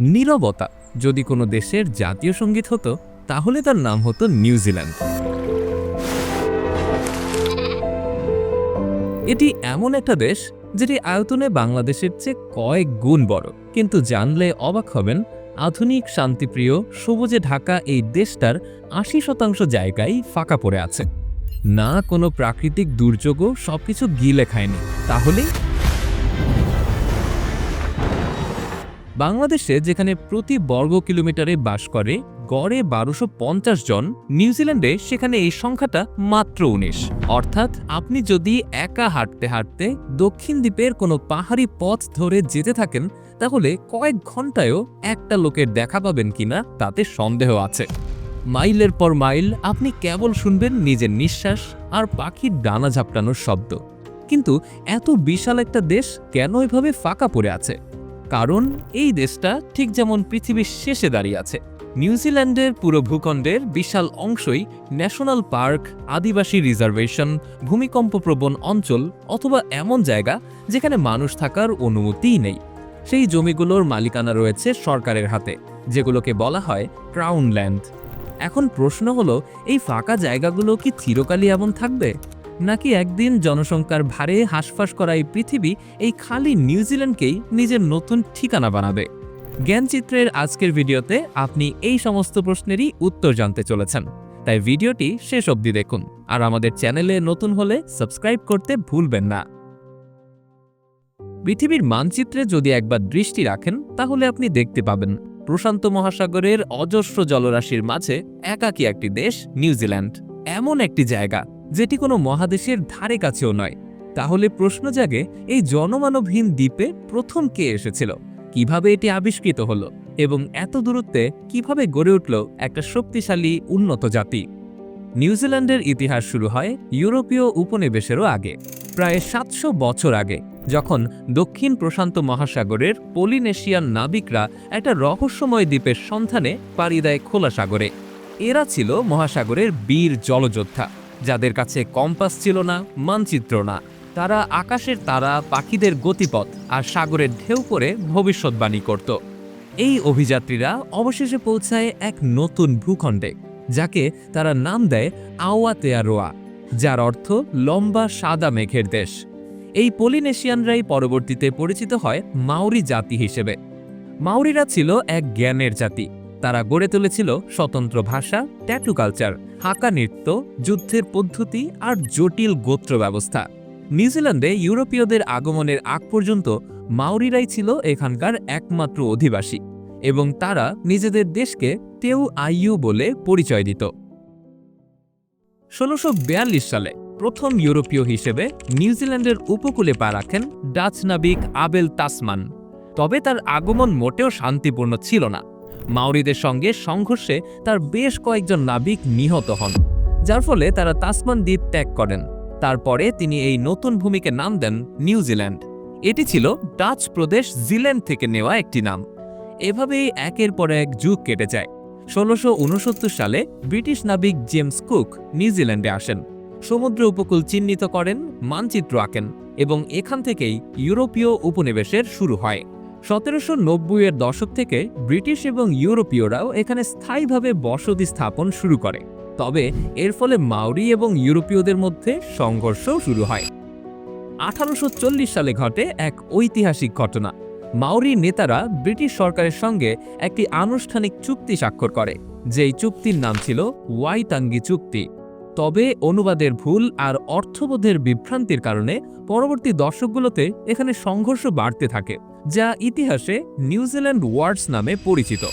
নীরবতা। যদি কোনো দেশের জাতীয় সংগীত হতো, তাহলে তার নাম হতো নিউজিল্যান্ড এটি এমন একটা দেশ, যেটি আয়তনে বাংলাদেশের চেয়ে কয়েক গুণ বড়। কিন্তু জানলে অবাক হবেন, আধুনিক, শান্তিপ্রিয়, সবুজে ঢাকা এই দেশটার আশি শতাংশ জায়গায় ফাঁকা পড়ে আছে। না কোনো প্রাকৃতিক দুর্যোগও সবকিছু গিলে খায়নি। তাহলেই বাংলাদেশে যেখানে প্রতি বর্গ কিলোমিটারে বাস করে, গড়ে বারোশো পঞ্চাশ জন, নিউজিল্যান্ডে সেখানে এই সংখ্যাটা মাত্র উনিশ। অর্থাৎ আপনি যদি একা হাঁটতে হাঁটতে দক্ষিণ দ্বীপের কোনো পাহাড়ি পথ ধরে যেতে থাকেন, তাহলে কয়েক ঘন্টায়ও একটা লোকের দেখা পাবেন কিনা তাতে সন্দেহ আছে। মাইলের পর মাইল আপনি কেবল শুনবেন নিজের নিঃশ্বাস আর পাখির ডানা ঝাপটানোর শব্দ। কিন্তু এত বিশাল একটা দেশ কেন এভাবে ফাঁকা পড়ে আছে? কারণ এই দেশটা ঠিক যেমন পৃথিবীর শেষে দাঁড়িয়ে আছে। নিউজিল্যান্ডের পুরো ভূখণ্ডের বিশাল অংশই ন্যাশনাল পার্ক, আদিবাসী রিজার্ভেশন, ভূমিকম্পপ্রবণ অঞ্চল অথবা এমন জায়গা যেখানে মানুষ থাকার অনুমতিই নেই। সেই জমিগুলোর মালিকানা রয়েছে সরকারের হাতে, যেগুলোকে বলা হয় ক্রাউন ল্যান্ড। এখন প্রশ্ন হলো, এই ফাঁকা জায়গাগুলো কি চিরকালই এমন থাকবে? নাকি একদিন জনসংখ্যার ভারে হাঁসফাঁস করা এই পৃথিবী এই খালি নিউজিল্যান্ডকেই নিজের নতুন ঠিকানা বানাবে? জ্ঞানচিত্রের আজকের ভিডিওতে আপনি এই সমস্ত প্রশ্নেরই উত্তর জানতে চলেছেন। তাই ভিডিওটি শেষ অবধি দেখুন আর আমাদের চ্যানেলে নতুন হলে সাবস্ক্রাইব করতে ভুলবেন না। পৃথিবীর মানচিত্রে যদি একবার দৃষ্টি রাখেন, তাহলে আপনি দেখতে পাবেন প্রশান্ত মহাসাগরের অজস্র জলরাশির মাঝে একাকী একটি দেশ নিউজিল্যান্ড এমন একটি জায়গা যেটি কোনো মহাদেশের ধারে কাছেও নয়। তাহলে প্রশ্ন জাগে, এই জনমানবহীন দ্বীপে প্রথম কে এসেছিল? কীভাবে এটি আবিষ্কৃত হলো? এবং এত দূরত্বে কীভাবে গড়ে উঠল একটা শক্তিশালী, উন্নত জাতি? নিউজিল্যান্ডের ইতিহাস শুরু হয় ইউরোপীয় উপনিবেশেরও আগে, প্রায় সাতশো বছর আগে, যখন দক্ষিণ প্রশান্ত মহাসাগরের পলিনেশিয়ান নাবিকরা একটা রহস্যময় দ্বীপের সন্ধানে পাড়ি দেয় খোলা সাগরে। এরা ছিল মহাসাগরের বীর জলযোদ্ধা। যাদের কাছে কম্পাস ছিল না, মানচিত্র না। তারা আকাশের তারা, পাখিদের গতিপথ আর সাগরের ঢেউ করে ভবিষ্যৎবাণী করত। এই অভিযাত্রীরা অবশেষে পৌঁছায় এক নতুন ভূখণ্ডে, যাকে তারা নাম দেয় আওয়াতেয়ারোয়া, যার অর্থ লম্বা, সাদা মেঘের দেশ। এই পলিনেশিয়ানরাই পরবর্তীতে পরিচিত হয় মাউরি জাতি হিসেবে। মাউরিরা ছিল এক জ্ঞানের জাতি। তারা গড়ে তুলেছিল স্বতন্ত্র ভাষা, ট্যাটু কালচার, হাঁকা নৃত্য, যুদ্ধের পদ্ধতি আর জটিল গোত্র ব্যবস্থা। নিউজিল্যান্ডে ইউরোপীয়দের আগমনের আগ পর্যন্ত মাউরিরাই ছিল এখানকার একমাত্র অধিবাসী এবং তারা নিজেদের দেশকে টেউ আইইউ বলে পরিচয় দিত। ষোলোশো সালে প্রথম ইউরোপীয় হিসেবে নিউজিল্যান্ডের উপকূলে পা রাখেন ডাচ নাবিক আবেল তাসমান। তবে তার আগমন মোটেও শান্তিপূর্ণ ছিল না। মাউরিদের সঙ্গে সংঘর্ষে তার বেশ কয়েকজন নাবিক নিহত হন, যার ফলে তারা তাসমান দ্বীপ ত্যাগ করেন। তারপরে তিনি এই নতুন ভূমিকে নাম দেন নিউজিল্যান্ড এটি ছিল ডাচ প্রদেশ জিল্যান্ড থেকে নেওয়া একটি নাম। এভাবেই একের পর এক যুগ কেটে যায়। ষোলোশো সালে ব্রিটিশ নাবিক জেমস কুক নিউজিল্যান্ডে আসেন। সমুদ্র উপকূল চিহ্নিত করেন, মানচিত্র আঁকেন এবং এখান থেকেই ইউরোপীয় উপনিবেশের শুরু হয়। সতেরোশো নব্বইয়ের দশক থেকে ব্রিটিশ এবং ইউরোপীয়রাও এখানে স্থায়ীভাবে বসতি স্থাপন শুরু করে। তবে এর ফলে মাউরি এবং ইউরোপীয়দের মধ্যে সংঘর্ষও শুরু হয়। আঠারোশো চল্লিশ সালে ঘটে এক ঐতিহাসিক ঘটনা। মাউরি নেতারা ব্রিটিশ সরকারের সঙ্গে একটি আনুষ্ঠানিক চুক্তি স্বাক্ষর করে, যেই চুক্তির নাম ছিল ওয়াইতাঙ্গি চুক্তি। তবে অনুবাদের ভুল আর অর্থবোধের বিভ্রান্তির কারণে পরবর্তী দশকগুলোতে এখানে সংঘর্ষ বাড়তে থাকে। যা ইতিহাসে নিউজিল্যান্ড ওয়ার্ডস নামে পরিচিত।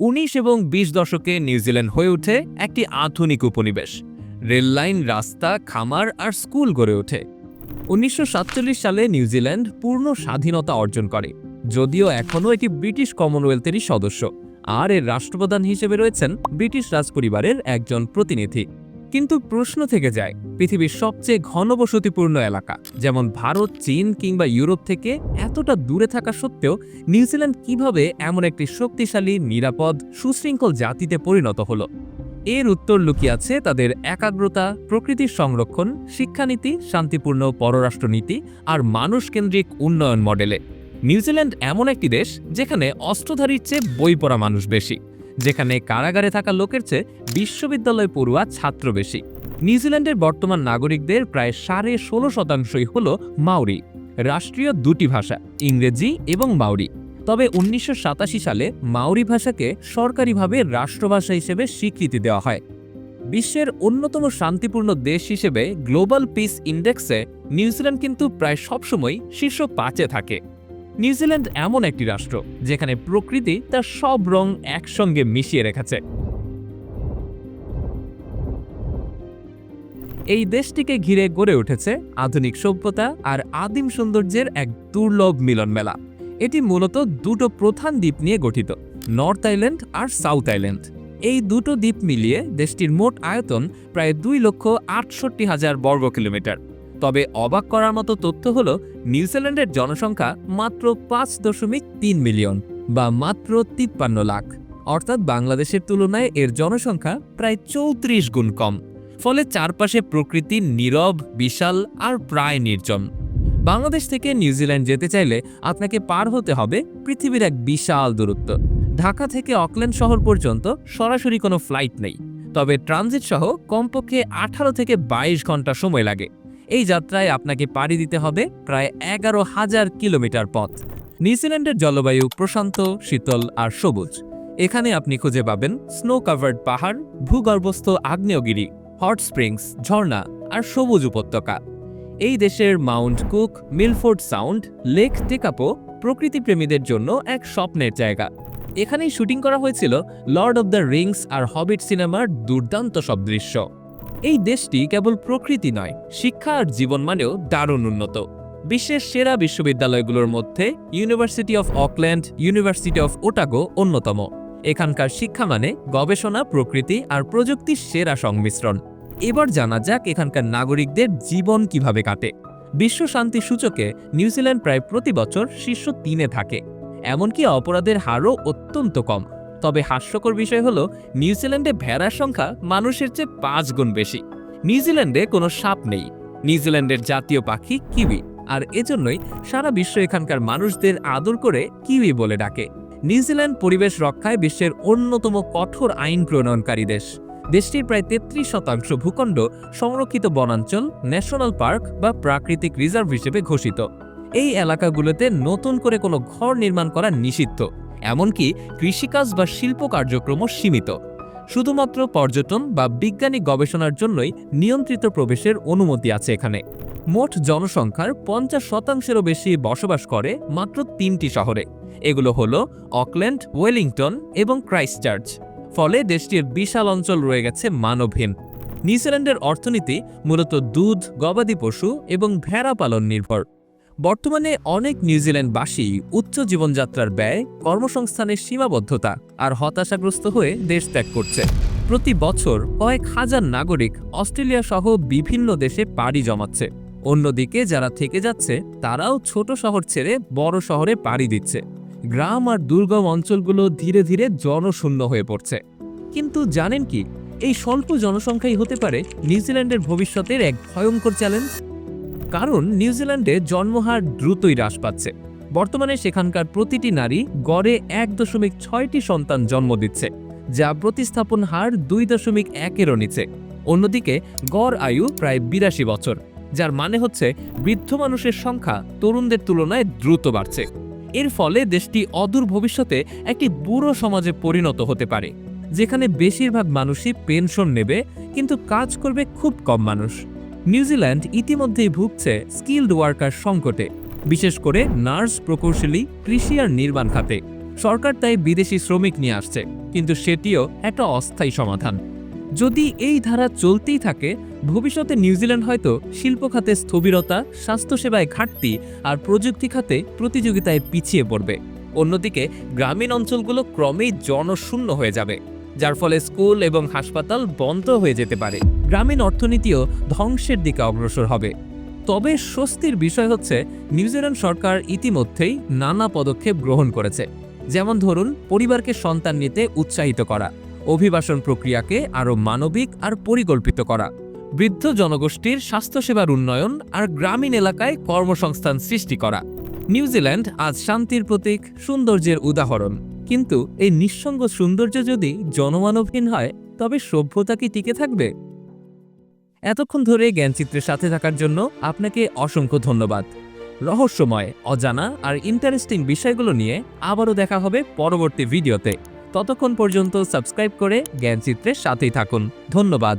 উনিশ এবং বিশ দশকে নিউজিল্যান্ড হয়ে ওঠে একটি আধুনিক উপনিবেশ। রেললাইন রাস্তা, খামার আর স্কুল গড়ে ওঠে। উনিশশো সাতচল্লিশ সালে নিউজিল্যান্ড পূর্ণ স্বাধীনতা অর্জন করে, যদিও এখনও এটি ব্রিটিশ কমনওয়েলথেরই সদস্য। আর এর রাষ্ট্রপ্রধান হিসেবে রয়েছেন ব্রিটিশ রাজপরিবারের একজন প্রতিনিধি। কিন্তু প্রশ্ন থেকে যায়, পৃথিবীর সবচেয়ে ঘনবসতিপূর্ণ এলাকা, যেমন ভারত, চীন কিংবা ইউরোপ থেকে এতটা দূরে থাকা সত্ত্বেও নিউজিল্যান্ড কীভাবে এমন একটি শক্তিশালী, নিরাপদ, সুশৃঙ্খল জাতিতে পরিণত হলো? এর উত্তর লুকিয়ে আছে তাদের একাগ্রতা প্রকৃতির সংরক্ষণ, শিক্ষানীতি, শান্তিপূর্ণ পররাষ্ট্রনীতি আর মানুষকেন্দ্রিক উন্নয়ন মডেলে। নিউজিল্যান্ড এমন একটি দেশ যেখানে অস্ত্রধারীর চেয়ে বই পড়া মানুষ বেশি। যেখানে কারাগারে থাকা লোকের চেয়ে বিশ্ববিদ্যালয় পড়ুয়া ছাত্র বেশি। নিউজিল্যান্ডের বর্তমান নাগরিকদের প্রায় সাড়ে ষোলো শতাংশই হল মাউরি রাষ্ট্রীয় দুটি ভাষা, ইংরেজি এবং মাউরি তবে উনিশশো সাতাশি সালে মাউরি ভাষাকে সরকারিভাবে রাষ্ট্রভাষা হিসেবে স্বীকৃতি দেওয়া হয়। বিশ্বের অন্যতম শান্তিপূর্ণ দেশ হিসেবে গ্লোবাল পিস ইন্ডেক্সে নিউজিল্যান্ড কিন্তু প্রায় সবসময় শীর্ষ পাঁচে থাকে। নিউজিল্যান্ড এমন একটি রাষ্ট্র, যেখানে প্রকৃতি তার সব রং একসঙ্গে মিশিয়ে রেখেছে। এই দেশটিকে ঘিরে গড়ে উঠেছে আধুনিক সভ্যতা আর আদিম সৌন্দর্যের এক দুর্লভ মিলন মেলা এটি মূলত দুটো প্রধান দ্বীপ নিয়ে গঠিত, নর্থ আইল্যান্ড আর সাউথ আইল্যান্ড। এই দুটো দ্বীপ মিলিয়ে দেশটির মোট আয়তন প্রায় দুই লক্ষ আটষট্টি হাজার বর্গ কিলোমিটার। তবে অবাক করার মতো তথ্য হল নিউজিল্যান্ডের জনসংখ্যা মাত্র পাঁচ দশমিক তিন মিলিয়ন বা মাত্র তিপ্পান্ন লাখ। অর্থাৎ বাংলাদেশের তুলনায় এর জনসংখ্যা প্রায় চৌত্রিশ গুণ কম। ফলে চারপাশে প্রকৃতি নীরব, বিশাল আর প্রায় নির্জন। বাংলাদেশ থেকে নিউজিল্যান্ড যেতে চাইলে আপনাকে পার হতে হবে পৃথিবীর এক বিশাল দূরত্ব। ঢাকা থেকে অকল্যান্ড শহর পর্যন্ত সরাসরি কোনো ফ্লাইট নেই। তবে ট্রানজিট সহ কমপক্ষে আঠারো থেকে বাইশ ঘণ্টা সময় লাগে। এই যাত্রায় আপনাকে পাড়ি দিতে হবে প্রায় এগারো হাজার কিলোমিটার পথ। নিউজিল্যান্ডের জলবায়ু প্রশান্ত, শীতল আর সবুজ। এখানে আপনি খুঁজে পাবেন স্নো কাভার্ড পাহাড়, ভূগর্ভস্থ আগ্নেয়গিরি হট স্প্রিংস ঝর্ণা আর সবুজ উপত্যকা। এই দেশের Mount Cook, Milford Sound, Lake Tekapo প্রকৃতিপ্রেমীদের জন্য এক স্বপ্নের জায়গা। এখানেই শুটিং করা হয়েছিল লর্ড অব দ্য রিংস আর হবিট সিনেমার দুর্দান্ত সব দৃশ্য এই দেশটি কেবল প্রকৃতি নয়, শিক্ষা আর জীবন মানেও দারুণ উন্নত। বিশ্বের সেরা বিশ্ববিদ্যালয়গুলোর মধ্যে University of Auckland University of Otago অন্যতম। এখানকার শিক্ষা মানে গবেষণা, প্রকৃতি আর প্রযুক্তির সেরা সংমিশ্রণ। এবার জানা যাক এখানকার নাগরিকদের জীবন কীভাবে কাটে। বিশ্ব শান্তি সূচকে নিউজিল্যান্ড প্রায় প্রতি বছর শীর্ষ তিনে থাকে। এমনকি অপরাধের হারও অত্যন্ত কম। তবে হাস্যকর বিষয় হলো নিউজিল্যান্ডে ভেড়ার সংখ্যা মানুষের চেয়ে পাঁচ গুণ বেশি। নিউজিল্যান্ডে কোনো সাপ নেই। নিউজিল্যান্ডের জাতীয় পাখি কিউই, আর এজন্যই সারা বিশ্ব এখানকার মানুষদের আদর করে কিউই বলে ডাকে। নিউজিল্যান্ড পরিবেশ রক্ষায় বিশ্বের অন্যতম কঠোর আইন প্রণয়নকারী দেশ। দেশটির প্রায় তেত্রিশ শতাংশ ভূখণ্ড সংরক্ষিত বনাঞ্চল, ন্যাশনাল পার্ক বা প্রাকৃতিক রিজার্ভ হিসেবে ঘোষিত। এই এলাকাগুলোতে নতুন করে কোনো ঘর নির্মাণ করা নিষিদ্ধ। এমনকি কৃষিকাজ বা শিল্প কার্যক্রমও সীমিত। শুধুমাত্র পর্যটন বা বৈজ্ঞানিক গবেষণার জন্যই নিয়ন্ত্রিত প্রবেশের অনুমতি আছে এখানে। মোট জনসংখ্যার পঞ্চাশ শতাংশেরও বেশি বসবাস করে মাত্র তিনটি শহরে। এগুলো হল অকল্যান্ড, ওয়েলিংটন এবং ক্রাইস্টচার্চ। ফলে দেশটির বিশাল অঞ্চল রয়ে গেছে মানবহীন। নিউজিল্যান্ডের অর্থনীতি মূলত দুধ, গবাদি পশু এবং ভেড়া পালন নির্ভর। বর্তমানে অনেক নিউজিল্যান্ডবাসী উচ্চ জীবনযাত্রার ব্যয়, কর্মসংস্থানের সীমাবদ্ধতা আর হতাশাগ্রস্ত হয়ে দেশ ত্যাগ করছে। প্রতি বছর কয়েক হাজার নাগরিক অস্ট্রেলিয়া সহ বিভিন্ন দেশে পাড়ি জমাচ্ছে। অন্যদিকে যারা থেকে যাচ্ছে, তারাও ছোট শহর ছেড়ে বড় শহরে পাড়ি দিচ্ছে। গ্রাম আর দুর্গম অঞ্চলগুলো ধীরে ধীরে জনশূন্য হয়ে পড়ছে। কিন্তু জানেন কি, এই স্বল্প জনসংখ্যাই হতে পারে নিউজিল্যান্ডের ভবিষ্যতের এক ভয়ঙ্কর চ্যালেঞ্জ কারণ নিউজিল্যান্ডে জন্মহার দ্রুতই হ্রাস পাচ্ছে। বর্তমানে সেখানকার প্রতিটি নারী গড়ে এক দশমিক ছয়টি সন্তান জন্ম দিচ্ছে, যা প্রতিস্থাপন হার দুই দশমিক একেরও নিচে। অন্যদিকে, গড় আয়ু প্রায় বিরাশি বছর, যার মানে হচ্ছে বৃদ্ধ মানুষের সংখ্যা তরুণদের তুলনায় দ্রুত বাড়ছে। এর ফলে দেশটি অদূর ভবিষ্যতে একটি বুড়ো সমাজে পরিণত হতে পারে, যেখানে বেশিরভাগ মানুষই পেনশন নেবে, কিন্তু কাজ করবে খুব কম মানুষ। নিউজিল্যান্ড ইতিমধ্যেই ভুগছে স্কিল্ড ওয়ার্কার সংকটে, বিশেষ করে নার্স প্রকৌশলী কৃষি আর নির্মাণ খাতে। সরকার তাই বিদেশি শ্রমিক নিয়ে আসছে, কিন্তু সেটিও একটা অস্থায়ী সমাধান। যদি এই ধারা চলতেই থাকে, ভবিষ্যতে নিউজিল্যান্ড হয়তো শিল্প খাতে স্থবিরতা, স্বাস্থ্যসেবায় ঘাটতি আর প্রযুক্তি খাতে প্রতিযোগিতায় পিছিয়ে পড়বে। অন্যদিকে গ্রামীণ অঞ্চলগুলো ক্রমেই জনশূন্য হয়ে যাবে। যার ফলে স্কুল এবং হাসপাতাল বন্ধ হয়ে যেতে পারে। গ্রামীণ অর্থনীতিও ধ্বংসের দিকে অগ্রসর হবে। তবে স্বস্তির বিষয় হচ্ছে নিউজিল্যান্ড সরকার ইতিমধ্যেই নানা পদক্ষেপ গ্রহণ করেছে। যেমন ধরুন, পরিবারকে সন্তান নিতে উৎসাহিত করা, অভিবাসন প্রক্রিয়াকে আরও মানবিক আর পরিকল্পিত করা, বৃদ্ধ জনগোষ্ঠীর স্বাস্থ্যসেবার উন্নয়ন আর গ্রামীণ এলাকায় কর্মসংস্থান সৃষ্টি করা। নিউজিল্যান্ড আজ শান্তির প্রতীক, সৌন্দর্যের উদাহরণ। কিন্তু এই নিঃসঙ্গ সৌন্দর্য যদি জনমানবহীন হয়, তবে সভ্যতা কি টিকে থাকবে? এতক্ষণ ধরে জ্ঞানচিত্রের সাথে থাকার জন্য আপনাকে অসংখ্য ধন্যবাদ। রহস্যময়, অজানা আর ইন্টারেস্টিং বিষয়গুলো নিয়ে আবারও দেখা হবে পরবর্তী ভিডিওতে। ততক্ষণ পর্যন্ত সাবস্ক্রাইব করে জ্ঞানচিত্রের সাথেই থাকুন। ধন্যবাদ।